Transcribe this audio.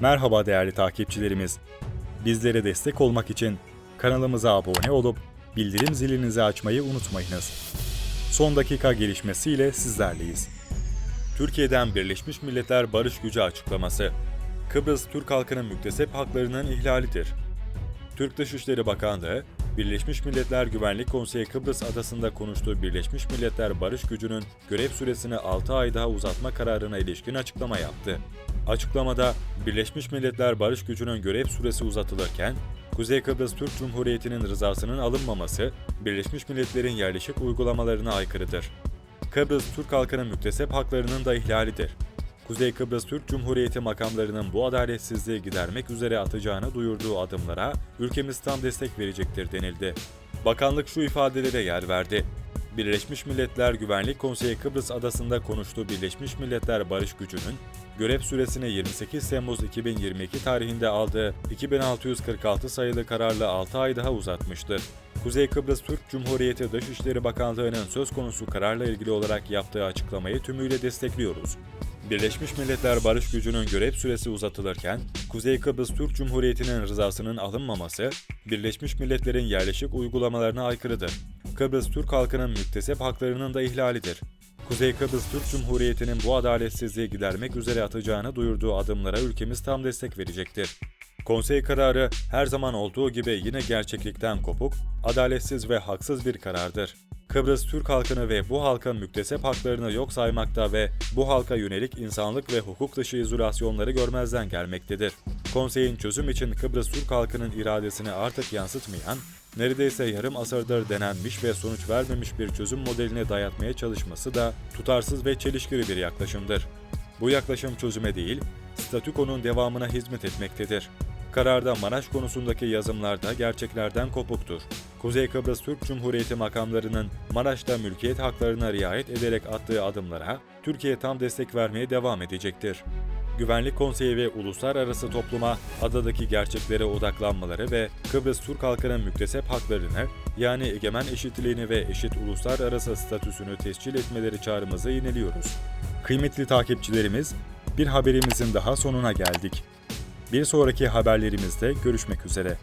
Merhaba değerli takipçilerimiz. Bizlere destek olmak için kanalımıza abone olup bildirim zilinizi açmayı unutmayınız. Son dakika gelişmesiyle sizlerleyiz. Türkiye'den Birleşmiş Milletler Barış Gücü açıklaması. Kıbrıs Türk halkının müktesep haklarının ihlalidir. Türk Dışişleri Bakanlığı, Birleşmiş Milletler Güvenlik Konseyi Kıbrıs Adası'nda konuştuğu Birleşmiş Milletler Barış Gücü'nün görev süresini 6 ay daha uzatma kararına ilişkin açıklama yaptı. Açıklamada, Birleşmiş Milletler Barış Gücü'nün görev süresi uzatılırken, Kuzey Kıbrıs Türk Cumhuriyeti'nin rızasının alınmaması, Birleşmiş Milletler'in yerleşik uygulamalarına aykırıdır. Kıbrıs Türk halkının müktesep haklarının da ihlalidir. Kuzey Kıbrıs Türk Cumhuriyeti makamlarının bu adaletsizliği gidermek üzere atacağını duyurduğu adımlara ülkemiz tam destek verecektir denildi. Bakanlık şu ifadelere yer verdi. Birleşmiş Milletler Güvenlik Konseyi Kıbrıs Adası'nda konuştuğu Birleşmiş Milletler Barış Gücü'nün görev süresini 28 Temmuz 2022 tarihinde aldığı 2646 sayılı kararla 6 ay daha uzatmıştır. Kuzey Kıbrıs Türk Cumhuriyeti Dışişleri Bakanlığı'nın söz konusu kararla ilgili olarak yaptığı açıklamayı tümüyle destekliyoruz. Birleşmiş Milletler Barış Gücü'nün görev süresi uzatılırken, Kuzey Kıbrıs Türk Cumhuriyeti'nin rızasının alınmaması, Birleşmiş Milletler'in yerleşik uygulamalarına aykırıdır. Kıbrıs Türk halkının müktesep haklarının da ihlalidir. Kuzey Kıbrıs Türk Cumhuriyeti'nin bu adaletsizliği gidermek üzere atacağını duyurduğu adımlara ülkemiz tam destek verecektir. Konsey kararı her zaman olduğu gibi yine gerçeklikten kopuk, adaletsiz ve haksız bir karardır. Kıbrıs Türk halkını ve bu halkın müktesep haklarını yok saymakta ve bu halka yönelik insanlık ve hukuk dışı izolasyonları görmezden gelmektedir. Konseyin çözüm için Kıbrıs Türk halkının iradesini artık yansıtmayan, neredeyse yarım asırdır denenmiş ve sonuç vermemiş bir çözüm modeline dayatmaya çalışması da tutarsız ve çelişkili bir yaklaşımdır. Bu yaklaşım çözüme değil, statükonun devamına hizmet etmektedir. Kararda Maraş konusundaki yazımlarda gerçeklerden kopuktur. Kuzey Kıbrıs Türk Cumhuriyeti makamlarının Maraş'ta mülkiyet haklarına riayet ederek attığı adımlara Türkiye tam destek vermeye devam edecektir. Güvenlik Konseyi ve uluslararası topluma adadaki gerçeklere odaklanmaları ve Kıbrıs Türk halkının müktesep haklarını yani egemen eşitliğini ve eşit uluslararası statüsünü tescil etmeleri çağrımızı yineliyoruz. Kıymetli takipçilerimiz, bir haberimizin daha sonuna geldik. Bir sonraki haberlerimizde görüşmek üzere.